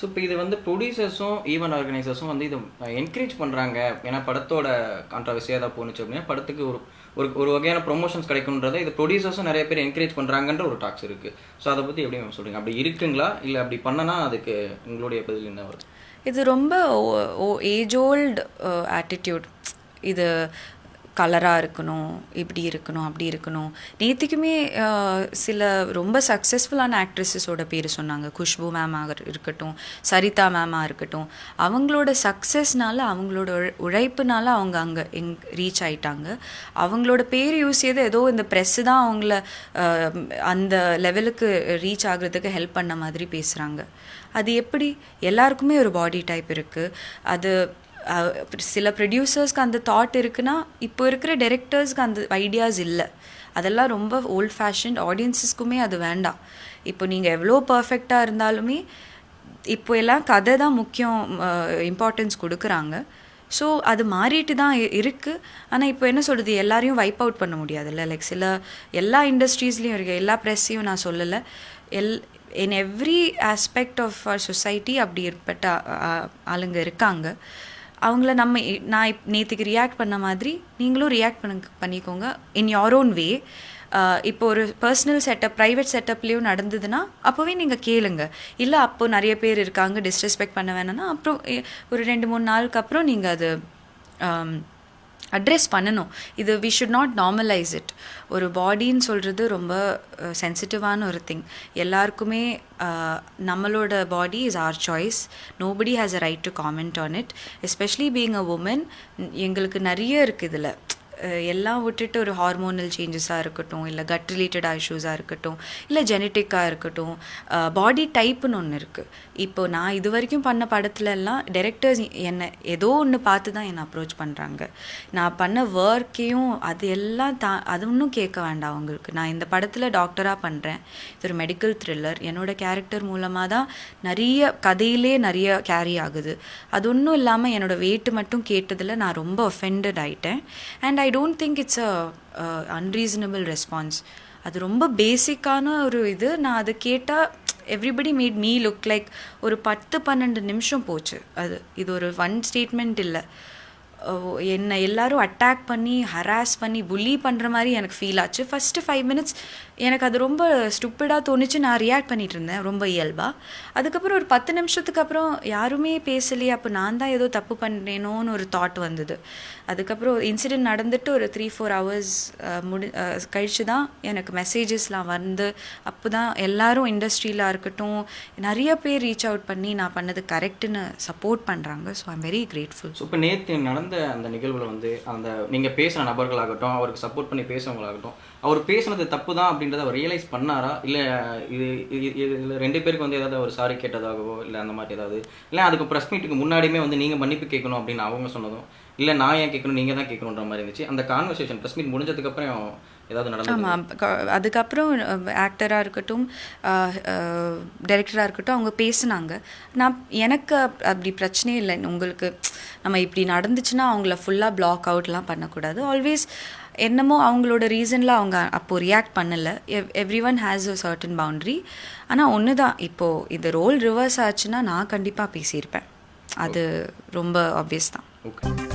So இப்போ இது வந்து ப்ரொடியூசர்ஸும் ஈவெண்ட் ஆர்கனைசர்ஸும் வந்து இது என்கரேஜ் பண்ணுறாங்க ஏன்னா படத்தோட கான்ட்ரவர்சியாக தான் போணுச்சு அப்படின்னா படத்துக்கு ஒரு ஒரு ஒரு வகையான ப்ரொமோஷன்ஸ் கிடைக்குன்றதை இது ப்ரொடியூசர்ஸும் நிறைய பேர் என்கரேஜ் பண்ணுறாங்கன்ற ஒரு டாக்ஸ் இருக்குது ஸோ அதை பற்றி எப்படி மேம் சொல்கிறீங்க அப்படி இருக்குங்களா? இல்லை அப்படி பண்ணனா அதுக்கு உங்களுடைய பதில் என்ன வருது? இது ரொம்ப ஏஜ் ஓல்டு ஆட்டிடியூட் இது கலராக இருக்கணும் இப்படி இருக்கணும் அப்படி இருக்கணும். நேற்றுக்குமே சில ரொம்ப சக்ஸஸ்ஃபுல்லான ஆக்ட்ரஸஸோட பேர் சொன்னாங்க. குஷ்பு மேமாக இருக்கட்டும் சரிதா மேமாக இருக்கட்டும். அவங்களோட சக்ஸஸ்னால அவங்களோட உழைப்புனால அவங்க அங்கே எங் ரீச் ஆயிட்டாங்க. அவங்களோட பேர் யூஸ் செய்து ஏதோ இந்த ப்ரெஸ்ஸு தான் அவங்கள அந்த லெவலுக்கு ரீச் ஆகுறதுக்கு ஹெல்ப் பண்ண மாதிரி பேசுகிறாங்க அது எப்படி? எல்லாருக்குமே ஒரு பாடி டைப் இருக்குது அது சில ப்ரொடியூசர்ஸ்க்கு அந்த தாட் இருக்குன்னா இப்போ இருக்கிற டைரக்டர்ஸ்க்கு அந்த ஐடியாஸ் இல்லை. அதெல்லாம் ரொம்ப ஓல்ட் ஃபேஷன் ஆடியன்ஸஸ்க்குமே அது வேண்டாம். இப்போ நீங்கள் எவ்வளோ பர்ஃபெக்டாக இருந்தாலுமே இப்போ எல்லாம் கதை தான் முக்கியம் இம்பார்ட்டன்ஸ் கொடுக்குறாங்க. ஸோ அது மாறிட்டு தான் இருக்குது ஆனால் இப்போ என்ன சொல்கிறது எல்லாரையும் வைப் அவுட் பண்ண முடியாதுல்ல? லைக் சில எல்லா இண்டஸ்ட்ரீஸ்லேயும் இருக்குது எல்லா ப்ரெஸ்ஸையும் நான் சொல்லலை. All in every aspect of our society அப்படி ஏற்பட்ட ஆளுங்க இருக்காங்க. அவங்கள நம்ம நான் நேற்றுக்கு ரியாக்ட் பண்ண மாதிரி நீங்களும் ரியாக்ட் பண்ண பண்ணிக்கோங்க. இன் யோர் ஓன் வே இப்போ ஒரு பர்சனல் செட்டப் ப்ரைவேட் செட்டப்லேயும் நடந்ததுன்னா அப்போவே நீங்கள் கேளுங்க. இல்லை அப்போ நிறைய பேர் இருக்காங்க டிஸ்ரெஸ்பெக்ட் பண்ண வேணாம்னா அப்புறம் ஒரு ரெண்டு மூணு நாளுக்கு அப்புறம் நீங்கள் அது அட்ரெஸ் பண்ணணும். இது we should not normalize it ஒரு பாடின்னு சொல்கிறது ரொம்ப uh, சென்சிட்டிவான ஒரு திங் எல்லாருக்குமே uh, நம்மளோட body is our choice nobody has a right to comment on it especially being a woman எங்களுக்கு நிறைய இருக்குது இதில். எல்லாம் விட்டுட்டு ஒரு ஹார்மோனல் சேஞ்சஸாக இருக்கட்டும் இல்லை கட் ரிலேட்டடாக இஷ்யூஸாக இருக்கட்டும் இல்லை ஜெனட்டிக்காக இருக்கட்டும் பாடி டைப்புன்னு ஒன்று இருக்குது இப்போது நான் இது வரைக்கும் பண்ண படத்துல எல்லாம் டைரக்டர்ஸ் என்னை ஏதோ ஒன்று பார்த்து தான் என்னை அப்ரோச் பண்ணுறாங்க நான் பண்ண ஒர்க்கையும் அது எல்லாம் தா அது ஒன்றும் கேட்க வேண்டாம் அவங்களுக்கு. நான் இந்த படத்தில் டாக்டராக பண்ணுறேன் இது ஒரு மெடிக்கல் த்ரில்லர் என்னோட கேரக்டர் மூலமாக தான் நிறைய கதையிலே நிறைய கேரி ஆகுது. அது ஒன்றும் இல்லாமல் என்னோட வெயிட் மட்டும் கேட்டதில் நான் ரொம்ப ஒஃபெண்டட் ஆகிட்டேன் and I I don't think it's a unreasonable response அது ரொம்ப பேசிக்கான ஒரு இது. நான் அதை கேட்டால் everybody made me look like ஒரு பத்து பன்னெண்டு நிமிஷம் போச்சு. அது இது ஒரு ஒன் ஸ்டேட்மெண்ட் இல்லை. என்னை எல்லாரும் அட்டாக் பண்ணி ஹராஸ் பண்ணி புல்லி பண்ணுற மாதிரி எனக்கு ஃபீல் ஆச்சு. ஃபஸ்ட்டு ஃபைவ் மினிட்ஸ் எனக்கு அது ரொம்ப ஸ்டூப்பிடாக தோணுச்சு. நான் ரியாக்ட் பண்ணிகிட்டு இருந்தேன் ரொம்ப இயல்பாக அதுக்கப்புறம் ஒரு பத்து நிமிஷத்துக்கு அப்புறம் யாருமே பேசலையே. அப்போ நான் தான் ஏதோ தப்பு பண்ணேனோன்னு ஒரு தாட் வந்தது. அதுக்கப்புறம் இன்சிடென்ட் நடந்துட்டு ஒரு த்ரீ ஃபோர் ஹவர்ஸ் முடி கழித்து கழிச்சு தான் எனக்கு மெசேஜஸ்லாம் வந்து அப்போ தான் எல்லோரும் இண்டஸ்ட்ரியில் இருக்கட்டும் நிறைய பேர் ரீச் அவுட் பண்ணி நான் பண்ணது கரெக்டுன்னு சப்போர்ட் பண்ணுறாங்க so I'm very grateful so இப்போ நேற்று நடந்த அந்த நிகழ்வில் வந்து அந்த நீங்கள் பேசின நபர்களாகட்டும் அவருக்கு சப்போர்ட் பண்ணி பேசுறவங்களாகட்டும் அவர் பேசுனது தப்பு தான் அப்படின்றத அவர் ரியலைஸ் பண்ணாரா? இல்லை இது இது இதில் ரெண்டு பேருக்கு வந்து ஏதாவது அவர் சாரி கேட்டதாகவோ இல்லை அந்த மாதிரி ஏதாவது இல்லை அதுக்கு ப்ரெஸ் மீட்டுக்கு முன்னாடியுமே வந்து நீங்கள் மன்னிப்பு கேட்கணும் அப்படின்னு அவங்க சொன்னதும் இல்லை நான் ஏன் கேட்கணும் நீங்கள் தான் கேட்கணுன்ற மாதிரி இருந்துச்சு. அந்த கான்வர்சேஷன் ப்ரெஸ் மீட் முடிஞ்சதுக்கப்புறம் ஏதாவது நடந்தது? ஆமாம் அதுக்கப்புறம் ஆக்டராக இருக்கட்டும் டைரக்டராக இருக்கட்டும் அவங்க பேசுனாங்க. நான் எனக்கு அப்- அப்படி பிரச்சனையே இல்லை. உங்களுக்கு நம்ம இப்படி நடந்துச்சுன்னா அவங்கள ஃபுல்லாக பிளாக் அவுட்லாம் பண்ணக்கூடாது. ஆல்வேஸ் என்னமோ அவங்களோட ரீசனில் அவங்க அப்போது ரியாக்ட் பண்ணலை. Ev every one has a certain boundary ஆனால் ஒன்று தான் இப்போது இது ரோல் ரிவர்ஸ் ஆச்சுன்னா நான் கண்டிப்பாக பேசியிருப்பேன். அது ரொம்ப ஆப்வியஸ் தான். ஓகே